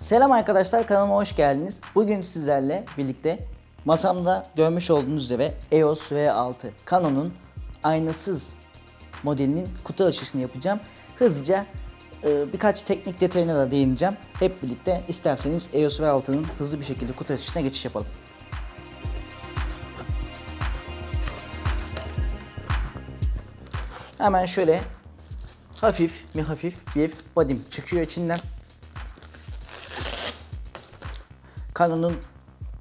Selam arkadaşlar kanalıma hoş geldiniz. Bugün sizlerle birlikte masamda görmüş olduğunuz üzere EOS V6 Canon'un aynasız modelinin kutu açışını yapacağım. Hızlıca e, birkaç teknik detayına da değineceğim. Hep birlikte isterseniz EOS V6'nın hızlı bir şekilde kutu açışına geçiş yapalım. Hemen şöyle hafif mi hafif bir bodim çıkıyor içinden. Canon'un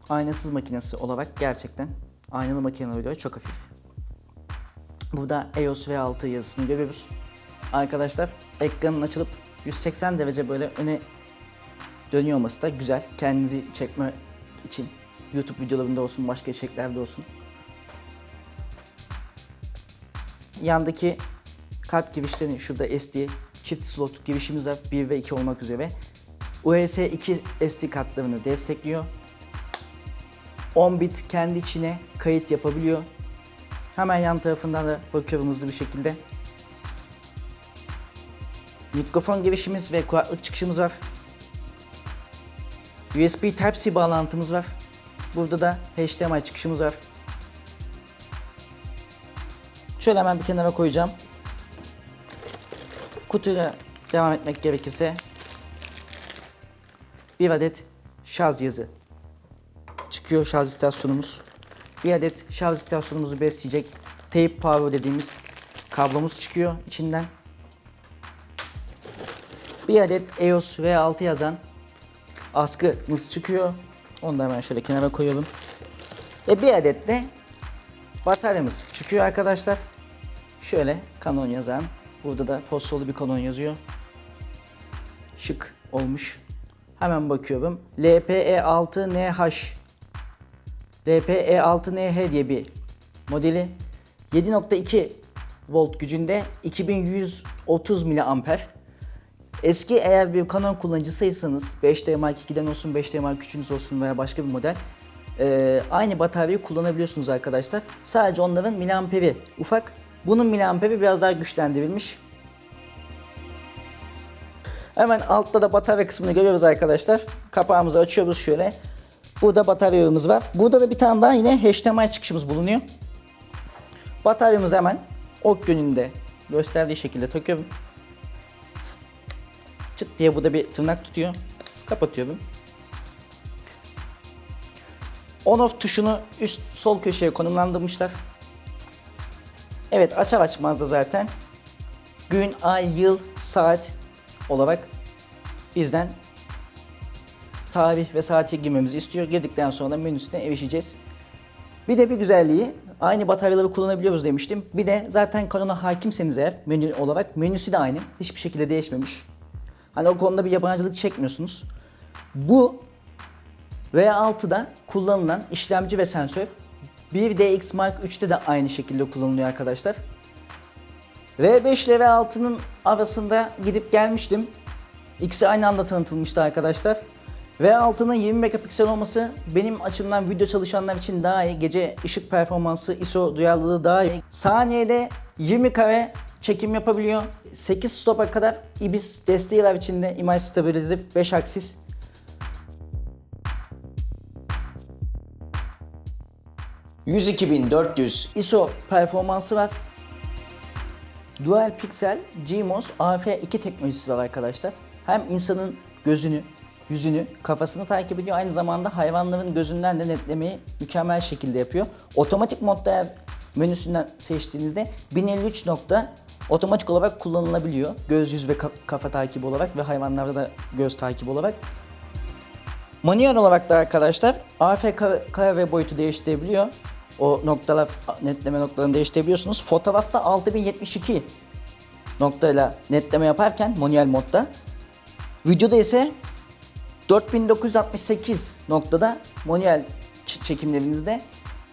aynasız makinesi olarak gerçekten aynalı makinelere göre çok hafif. Burada EOS V6 yazısını görüyoruz. Arkadaşlar ekranın açılıp 180 derece böyle öne dönüyor olması da güzel. Kendinizi çekme için YouTube videolarında olsun, başka içeriklerde olsun. Yandaki kart girişlerini şurada SD çift slot girişimiz var 1 ve 2 olmak üzere. USB 2 SD kartlarını destekliyor. 10 bit kendi içine kayıt yapabiliyor. Hemen yan tarafından da bakıyorum hızlı bir şekilde. Mikrofon girişimiz ve kulaklık çıkışımız var. USB Type-C bağlantımız var. Burada da HDMI çıkışımız var. Şöyle hemen bir kenara koyacağım. Kutuyla devam etmek gerekirse bir adet şarj cihazı çıkıyor şarj istasyonumuz. Bir adet şarj istasyonumuzu besleyecek tape power dediğimiz kablomuz çıkıyor içinden. Bir adet EOS V6 yazan askımız çıkıyor. Onu da hemen şöyle kenara koyalım. Ve bir adet de bataryamız çıkıyor arkadaşlar. Şöyle Canon yazan. Burada da fosforlu bir Canon yazıyor. Şık olmuş. Hemen bakıyorum. LPE6NH LPE6NH diye bir modeli. 7.2 volt gücünde 2130 mAh. Eski eğer bir Canon kullanıcısıysanız 5D Mark 2'den olsun 5D Mark 3'ünüz olsun veya başka bir model e, aynı bataryayı kullanabiliyorsunuz arkadaşlar. Sadece onların miliamperi ufak. Bunun miliamperi biraz daha güçlendirilmiş. Hemen altta da batarya kısmını görüyoruz arkadaşlar. Kapağımızı açıyoruz şöyle. Burada bataryamız var. Burada da bir tane daha yine HDMI çıkışımız bulunuyor. Bataryamızı hemen ok yönünde gösterdiği şekilde takıyorum. Çıt diye burada bir tırnak tutuyor. Kapatıyorum. On off tuşunu üst sol köşeye konumlandırmışlar. Evet açar açmaz da zaten gün, ay, yıl, saat olarak bizden tarih ve saati girmemizi istiyor. Girdikten sonra menüsüne erişeceğiz. Bir de bir güzelliği aynı bataryaları kullanabiliyoruz demiştim. Bir de zaten Canon'a hakimseniz eğer menü olarak menüsü de aynı. Hiçbir şekilde değişmemiş. Hani o konuda bir yabancılık çekmiyorsunuz. Bu V6'da kullanılan işlemci ve sensör 1DX Mark 3'te de aynı şekilde kullanılıyor arkadaşlar. V5 ile V6'nın arasında gidip gelmiştim. İkisi aynı anda tanıtılmıştı arkadaşlar. V6'nın 20 megapiksel olması benim açımdan video çalışanlar için daha iyi. Gece ışık performansı, ISO duyarlılığı daha iyi. Saniyede 20 kare çekim yapabiliyor. 8 stopa kadar IBIS desteği var içinde. Image Stabilizer 5 aksis. ...102.400 ISO performansı var. Dual Pixel GMOS AF2 teknolojisi var arkadaşlar. Hem insanın gözünü, yüzünü, kafasını takip ediyor. Aynı zamanda hayvanların gözünden de netlemeyi mükemmel şekilde yapıyor. Otomatik modda menüsünden seçtiğinizde 1053 nokta otomatik olarak kullanılabiliyor. Göz, yüz ve ka- kafa takibi olarak ve hayvanlarda da göz takibi olarak. Manuel olarak da arkadaşlar AF kare, boyutu değiştirebiliyor. O noktalar, netleme noktalarını değiştirebiliyorsunuz. Fotoğrafta 6072 noktayla netleme yaparken manuel modda. Videoda ise 4968 noktada manuel çekimlerinizde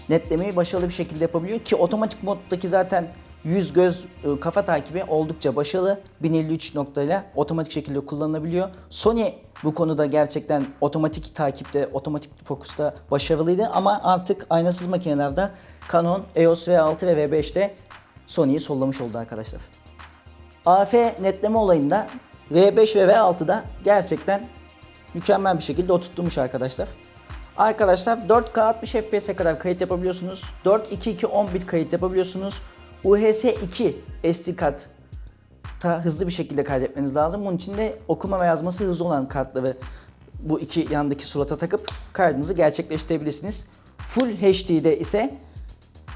netlemeyi başarılı bir şekilde yapabiliyor ki otomatik moddaki zaten yüz göz e, kafa takibi oldukça başarılı. 1053 noktayla otomatik şekilde kullanılabiliyor. Sony bu konuda gerçekten otomatik takipte, otomatik fokusta başarılıydı ama artık aynasız makinelerde Canon EOS V6 ve V5'te Sony'yi sollamış oldu arkadaşlar. AF netleme olayında V5 ve V6'da gerçekten mükemmel bir şekilde oturtmuş arkadaşlar. Arkadaşlar 4K 60 FPS'e kadar kayıt yapabiliyorsunuz. 422 10 bit kayıt yapabiliyorsunuz. UHS 2 SD kart ta hızlı bir şekilde kaydetmeniz lazım. Bunun için de okuma ve yazması hızlı olan kartları bu iki yandaki slota takıp kaydınızı gerçekleştirebilirsiniz. Full HD'de ise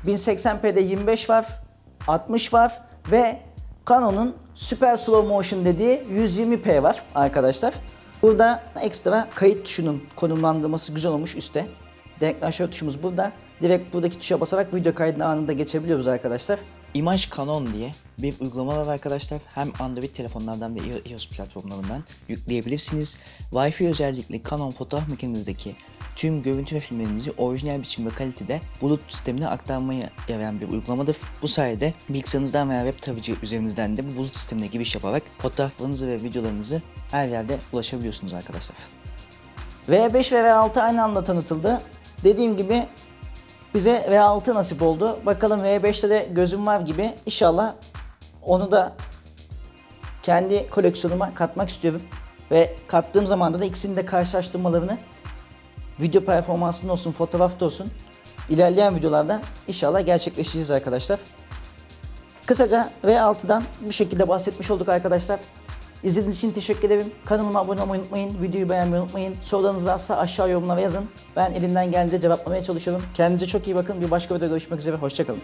1080p'de 25 var, 60 var ve Canon'un Super Slow Motion dediği 120p var arkadaşlar. Burada ekstra kayıt tuşunun konumlandırması güzel olmuş üstte. Denktaşör tuşumuz burada. Direkt buradaki tuşa basarak video kaydına anında geçebiliyoruz arkadaşlar. Image Canon diye bir uygulama var arkadaşlar. Hem Android telefonlardan ve iOS platformlarından yükleyebilirsiniz. Wi-Fi özellikle Canon fotoğraf makinenizdeki tüm görüntü ve filmlerinizi orijinal biçim ve kalitede bulut sistemine aktarmaya yarayan bir uygulamadır. Bu sayede bilgisayarınızdan veya web tarayıcı üzerinizden de bu bulut sistemine giriş yaparak fotoğraflarınızı ve videolarınızı her yerde ulaşabiliyorsunuz arkadaşlar. V5 ve V6 aynı anda tanıtıldı. Dediğim gibi bize V6 nasip oldu. Bakalım V5'te de gözüm var gibi. İnşallah onu da kendi koleksiyonuma katmak istiyorum. Ve kattığım zaman da ikisini de karşılaştırmalarını video performansında olsun, fotoğrafta olsun ilerleyen videolarda inşallah gerçekleştireceğiz arkadaşlar. Kısaca V6'dan bu şekilde bahsetmiş olduk arkadaşlar. İzlediğiniz için teşekkür ederim. Kanalıma abone olmayı unutmayın. Videoyu beğenmeyi unutmayın. Sorularınız varsa aşağı yorumlara yazın. Ben elimden gelince cevaplamaya çalışıyorum. Kendinize çok iyi bakın. Bir başka videoda görüşmek üzere. Hoşçakalın.